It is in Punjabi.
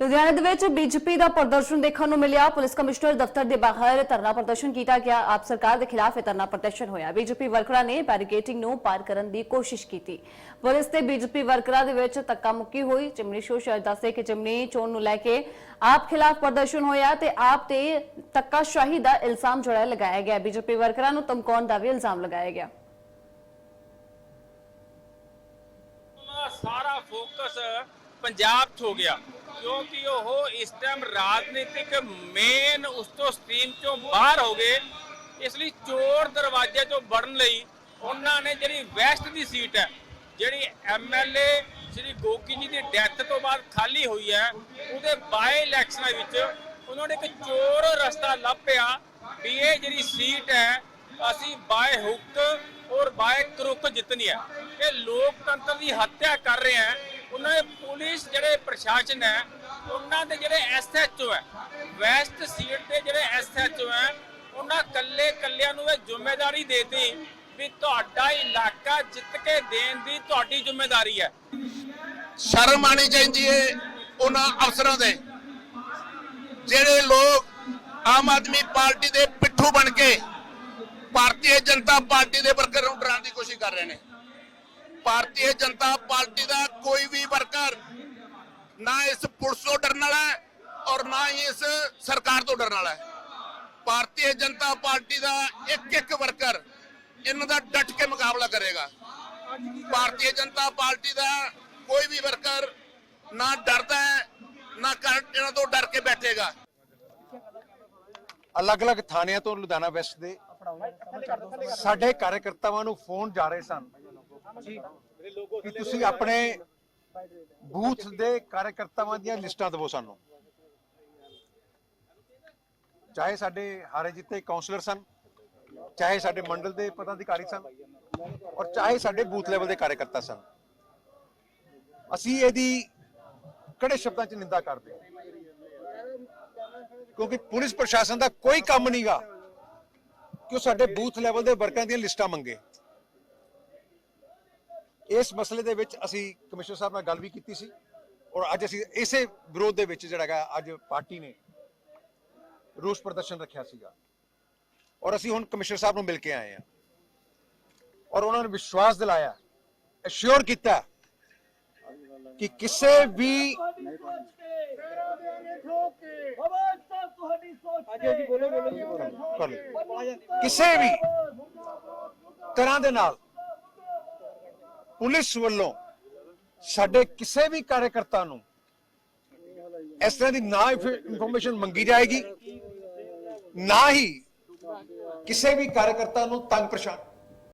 ਲੁਧਿਆਣਾ ਦੇ ਵਿੱਚ ਬੀਜੇਪੀ ਦਾ ਪ੍ਰਦਰਸ਼ਨ ਦੇਖਣ ਨੂੰ ਮਿਲਿਆ। ਪੁਲਿਸ ਕਮਿਸ਼ਨਰ ਦਫ਼ਤਰ ਦੇ ਬਾਹਰ ਧਰਨਾ ਪ੍ਰਦਰਸ਼ਨ ਕੀਤਾ ਗਿਆ। ਆਪ ਸਰਕਾਰ ਦੇ ਖਿਲਾਫ ਇਹ ਧਰਨਾ ਪ੍ਰਦਰਸ਼ਨ ਹੋਇਆ। ਬੀਜੇਪੀ ਵਰਕਰਾਂ ਨੇ ਬੈਰੀਕੇਟਿੰਗ ਨੂੰ ਪਾਰ ਕਰਨ ਦੀ ਕੋਸ਼ਿਸ਼ ਕੀਤੀ। ਪੁਲਿਸ ਤੇ ਬੀਜੇਪੀ ਵਰਕਰਾਂ ਦੇ ਵਿੱਚ ਧੱਕਾ ਮੁੱਕੀ ਹੋਈ। ਚਿਮਨੀ ਸ਼ੋਸ਼ਰ ਦੱਸੇ ਕਿ ਚਿਮਨੀ ਚੋਣ ਨੂੰ ਲੈ ਕੇ ਆਪ ਖਿਲਾਫ ਪ੍ਰਦਰਸ਼ਨ ਹੋਇਆ ਤੇ ਆਪ ਤੇ ਧੱਕਾਸ਼ਾਹੀ ਦਾ ਇਲਜ਼ਾਮ ਜਿਹੜਾ ਲਗਾਇਆ ਗਿਆ। ਬੀਜੇਪੀ ਵਰਕਰਾਂ ਨੂੰ ਧਮਕਾਉਣ ਦਾ ਵੀ ਇਲਜ਼ਾਮ ਲਗਾਇਆ ਗਿਆ। ਸਾਰਾ ਫੋਕਸ ਪੰਜਾਬ 'ਚ ਹੋ ਗਿਆ। ਕਿਉਂਕਿ ਉਹ ਇਸ ਟਾਈਮ ਰਾਜਨੀਤਿਕ ਮੇਨ ਉਸ ਤੋਂ ਸਟ੍ਰੀਮ ਚੋਂ ਬਾਹਰ ਹੋ ਗਏ। ਇਸ ਲਈ ਚੋਰ ਦਰਵਾਜ਼ੇ ਤੋਂ ਵੜਨ ਲਈ ਉਹਨਾਂ ਨੇ ਜਿਹੜੀ ਵੈਸਟ ਦੀ ਸੀਟ ਹੈ, ਜਿਹੜੀ ਐਮਐਲਏ ਸ਼੍ਰੀ ਗੋਗੀ ਜੀ ਦੀ ਡੈਥ ਤੋਂ ਬਾਅਦ ਖਾਲੀ ਹੋਈ ਹੈ, ਉਹਦੇ ਬਾਏ ਇਲੈਕਸ਼ਨਾਂ ਵਿੱਚ ਉਹਨਾਂ ਨੇ ਇੱਕ ਚੋਰ ਰਸਤਾ ਲੱਭਿਆ ਵੀ ਇਹ ਜਿਹੜੀ ਸੀਟ ਹੈ, ਅਸੀਂ by hook or by crook ਜਿੱਤਣੀ ਹੈ। ਇਹ ਲੋਕਤੰਤਰ ਦੀ ਹੱਤਿਆ ਕਰ ਰਹੇ ਹੈ। ਉਹਨਾਂ ਦੇ ਪੁਲਿਸ ਜਿਹੜੇ ਪ੍ਰਸ਼ਾਸਨ ਹੈ, ਉਹਨਾਂ ਦੇ ਜਿਹੜੇ ਐਸਐਚਓ ਹੈ, ਵੈਸਟ ਸੀਟ ਦੇ ਜਿਹੜੇ ਐਸਐਚਓ ਹੈ, ਉਹਨਾਂ ਕੱਲੇ ਕੱਲਿਆਂ ਨੂੰ ਇਹ ਜ਼ਿੰਮੇਵਾਰੀ ਦੇਤੀ ਵੀ ਤੁਹਾਡਾ ਇਲਾਕਾ ਜਿੱਤ ਕੇ ਦੇਣ ਦੀ ਤੁਹਾਡੀ ਜ਼ਿੰਮੇਵਾਰੀ ਹੈ। ਸ਼ਰਮ ਆਣੀ ਚਾਹੀਦੀ ਹੈ ਉਹਨਾਂ ਅਫਸਰਾਂ ਦੇ। ਜਿਹੜੇ ਲੋਕ ਆਮ ਆਦਮੀ ਪਾਰਟੀ ਦੇ ਪਿੱਠੂ ਬਣ ਕੇ ਭਾਰਤੀ ਜਨਤਾ ਪਾਰਟੀ ਦੇ ਵਰਕਰ ਨੂੰ ਡਰਾਉਣ ਦੀ ਕੋਸ਼ਿਸ਼ ਕਰ ਰਹੇ ਨੇ। ਭਾਰਤੀ ਜਨਤਾ ਪਾਰਟੀ ਦਾ ਕੋਈ ਵੀ ਵਰਕਰ ਨਾ ਇਸ ਪੁਲਿਸ ਤੋਂ ਡਰਨ ਵਾਲਾ ਹੈ ਔਰ ਨਾ ਹੀ ਇਸ ਸਰਕਾਰ ਤੋਂ ਡਰਨ ਵਾਲਾ ਹੈ। ਭਾਰਤੀ ਜਨਤਾ ਪਾਰਟੀ ਦਾ ਇੱਕ ਇੱਕ ਵਰਕਰ ਇਹਨਾਂ ਦਾ ਡਟ ਕੇ ਮੁਕਾਬਲਾ ਕਰੇਗਾ। ਭਾਰਤੀ ਜਨਤਾ ਪਾਰਟੀ ਦਾ ਕੋਈ ਵੀ ਵਰਕਰ ਨਾ ਡਰਦਾ ਹੈ, ਨਾ ਕਰ ਇਹਨਾਂ ਤੋਂ ਡਰ ਕੇ ਬੈਠੇਗਾ। ਅਲੱਗ-ਅਲੱਗ ਥਾਣਿਆਂ ਤੋਂ ਲੁਧਿਆਣਾ ਵੈਸਟ ਦੇ ਸਾਡੇ ਕਾਰਜਕਰਤਾਵਾਂ ਨੂੰ ਫੋਨ ਜਾ ਰਹੇ ਸਨ। ਤੁਸੀਂ ਆਪਣੇ ਬੂਥ ਦੇ ਕਾਰਜਕਰਤਾਵਾਂ ਦੀਆਂ ਲਿਸਟਾਂ ਦਿਵੋ ਸਾਨੂੰ। ਚਾਹੇ ਸਾਡੇ ਹਾਰੇ ਜਿੱਤੇ ਕਾਉਂਸਲਰ ਸਨ ਚਾਹੇ ਸਾਡੇ ਮੰਡਲ ਦੇ ਪਦਾਧਿਕਾਰੀ ਸਨ ਔਰ ਚਾਹੇ ਸਾਡੇ ਬੂਥ ਲੈਵਲ ਦੇ ਕਾਰਜਕਰਤਾ ਸਨ। ਅਸੀਂ ਇਹਦੀ ਕੜੇ ਸ਼ਬਦਾਂ 'ਚ ਨਿੰਦਾ ਕਰਦੇ ਕਿਉਂਕਿ ਪੁਲਿਸ ਪ੍ਰਸ਼ਾਸਨ ਦਾ ਕੋਈ ਕੰਮ ਨਹੀਂਗਾ ਕਿ ਉਹ ਸਾਡੇ ਬੂਥ ਲੈਵਲ ਦੇ ਵਰਕਰਾਂ ਦੀਆਂ ਲਿਸਟਾਂ ਮੰਗੇ। ਇਸ ਮਸਲੇ ਦੇ ਵਿੱਚ ਅਸੀਂ ਕਮਿਸ਼ਨਰ ਸਾਹਿਬ ਨਾਲ ਗੱਲ ਵੀ ਕੀਤੀ ਸੀ ਔਰ ਅੱਜ ਅਸੀਂ ਇਸੇ ਵਿਰੋਧ ਦੇ ਵਿੱਚ ਜਿਹੜਾ ਹੈਗਾ ਅੱਜ ਪਾਰਟੀ ਨੇ ਰੋਸ ਪ੍ਰਦਰਸ਼ਨ ਰੱਖਿਆ ਸੀਗਾ ਔਰ ਅਸੀਂ ਹੁਣ ਕਮਿਸ਼ਨਰ ਸਾਹਿਬ ਨੂੰ ਮਿਲ ਕੇ ਆਏ ਹਾਂ ਔਰ ਉਹਨਾਂ ਨੇ ਵਿਸ਼ਵਾਸ ਦਿਲਾਇਆ ਅਸ਼ੋਰ ਕੀਤਾ ਕਿ ਕਿਸੇ ਵੀ। ਕਿਸੇ ਵੀ ਤਰ੍ਹਾਂ ਦੇ ਨਾਲ ਪੁਲਿਸ ਵੱਲੋਂ ਸਾਡੇ ਕਿਸੇ ਵੀ ਕਾਰਜਕਰਤਾ ਨੂੰ ਇਸ ਤਰ੍ਹਾਂ ਦੀ ਨਾ ਇਨਫੋਰਮੇਸ਼ਨ ਮੰਗੀ ਜਾਏਗੀ, ਨਾ ਹੀ ਕਿਸੇ ਵੀ ਕਾਰਜਕਰਤਾ ਨੂੰ ਤੰਗ ਪਰੇਸ਼ਾਨ